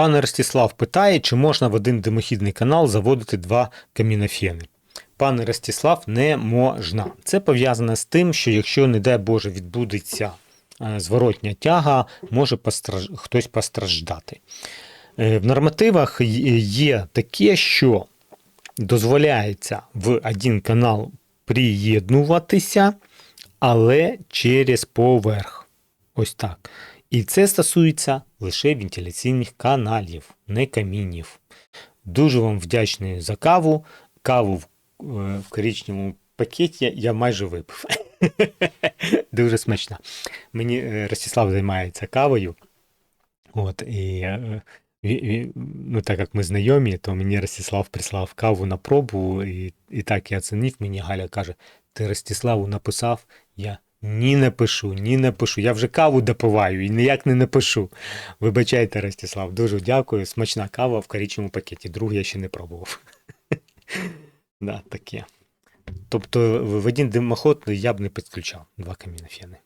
Пан Ростислав питає, чи можна в один димохідний канал заводити два камінофени. Пане Ростислав, не можна. Це пов'язане з тим, що якщо, не дай Боже, відбудеться е, зворотня тяга, може постраж... хтось постраждати. Е, В нормативах є таке, що дозволяється в один канал приєднуватися, але через поверх. Ось так. І це стосується лише вентиляційних каналів, не камінів. Дуже вам вдячний за каву. Каву в, е, коричневому пакеті я майже випив. Дуже смачна. Мені е, Ростислав займається кавою. От, і, е, ві- ну, так як ми знайомі, то мені Ростислав прислав каву на пробу, і, і так я оцінив. Мені Галя каже: ти Ростиславу написав? Я ні не пишу, ні не пишу. Я вже каву допиваю і ніяк не напишу. Вибачайте, Ростислав, дуже дякую. Смачна кава в карічому пакеті. Другу я ще не пробував. Да, таке. Тобто в один димоход я б не підключав два камінофени.